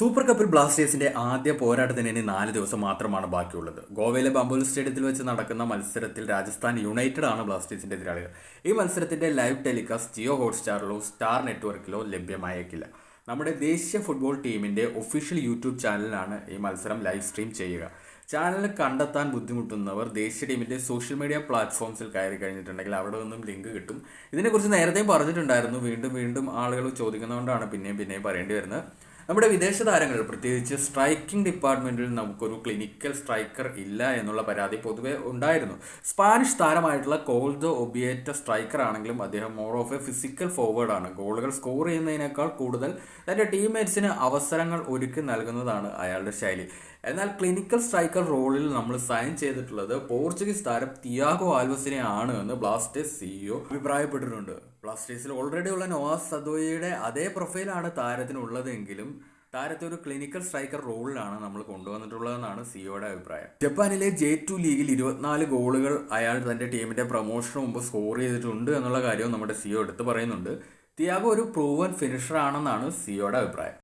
Super കപ്പിൽ ബ്ലാസ്റ്റേഴ്സിന്റെ ആദ്യ പോരാട്ടത്തിന് ഇനി നാല് ദിവസം മാത്രമാണ് ബാക്കിയുള്ളത്. ഗോവയിലെ ബംബോൽ സ്റ്റേഡിയത്തിൽ വെച്ച് നടക്കുന്ന മത്സരത്തിൽ രാജസ്ഥാൻ യുണൈറ്റഡ് ആണ് ബ്ലാസ്റ്റേഴ്സിന്റെ എതിരാളികൾ. ഈ മത്സരത്തിന്റെ ലൈവ് ടെലികാസ്റ്റ് ജിയോ ഹോട്ട്സ്റ്റാറിലോ സ്റ്റാർ നെറ്റ്വർക്കിലോ ലഭ്യമായേക്കില്ല. നമ്മുടെ ദേശീയ ഫുട്ബോൾ ടീമിന്റെ ഒഫീഷ്യൽ യൂട്യൂബ് ചാനലിലാണ് ഈ മത്സരം ലൈവ് സ്ട്രീം ചെയ്യുക. ചാനൽ കണ്ടെത്താൻ ബുദ്ധിമുട്ടുന്നവർ ദേശീയ ടീമിന്റെ സോഷ്യൽ മീഡിയ പ്ലാറ്റ്ഫോംസിൽ കയറി കഴിഞ്ഞിട്ടുണ്ടെങ്കിൽ അവിടെ നിന്നും ലിങ്ക് കിട്ടും. ഇതിനെക്കുറിച്ച് നേരത്തെയും പറഞ്ഞിട്ടുണ്ടായിരുന്നു. വീണ്ടും വീണ്ടും ആളുകൾ ചോദിക്കുന്നതുകൊണ്ടാണ് പിന്നെയും പിന്നെയും പറയേണ്ടി വരുന്നത്. നമ്മുടെ വിദേശ താരങ്ങൾ പ്രത്യേകിച്ച് സ്ട്രൈക്കിംഗ് ഡിപ്പാർട്ട്മെന്റിൽ നമുക്കൊരു ക്ലിനിക്കൽ സ്ട്രൈക്കർ ഇല്ല എന്നുള്ള പരാതി പൊതുവെ ഉണ്ടായിരുന്നു. സ്പാനിഷ് താരമായിട്ടുള്ള കോൾഡോ ഒബിയേറ്റ സ്ട്രൈക്കർ ആണെങ്കിലും അദ്ദേഹം more of a physical forward ആണ്. ഗോളുകൾ സ്കോർ ചെയ്യുന്നതിനേക്കാൾ കൂടുതൽ തന്റെ ടീംമേറ്റ്സിന് അവസരങ്ങൾ ഒരുക്കി നൽകുന്നതാണ് അയാളുടെ ശൈലി. എന്നാൽ ക്ലിനിക്കൽ സ്ട്രൈക്കർ റോളിൽ നമ്മൾ സൈൻ ചെയ്തിട്ടുള്ളത് പോർച്ചുഗീസ് താരം തിയാഗോ ആൽവസിനെ ആണ് എന്ന് ബ്ലാസ്റ്റേഴ്സ് സിഇഒ അഭിപ്രായപ്പെട്ടിട്ടുണ്ട്. ബ്ലാസ്റ്റേഴ്സിൽ ഓൾറെഡി ഉള്ള നോവാസ് സദോയിയുടെ അതേ പ്രൊഫൈലാണ് താരത്തിനുള്ളതെങ്കിലും താരത്തെ ഒരു ക്ലിനിക്കൽ സ്ട്രൈക്കർ റോളിലാണ് നമ്മൾ കൊണ്ടുവന്നിട്ടുള്ളതെന്നാണ് സിയോയുടെ അഭിപ്രായം. ജപ്പാനിലെ ജെ ടു ലീഗിൽ ഇരുപത്തിനാല് ഗോളുകൾ അയാൾ തന്റെ ടീമിന്റെ പ്രൊമോഷന് മുമ്പ് സ്കോർ ചെയ്തിട്ടുണ്ട് എന്നുള്ള കാര്യവും നമ്മുടെ സിയോ എടുത്തു പറയുന്നുണ്ട്. തിയാഗോ ഒരു പ്രൂവൻ ഫിനിഷർ ആണെന്നാണ് സിഒയുടെ അഭിപ്രായം.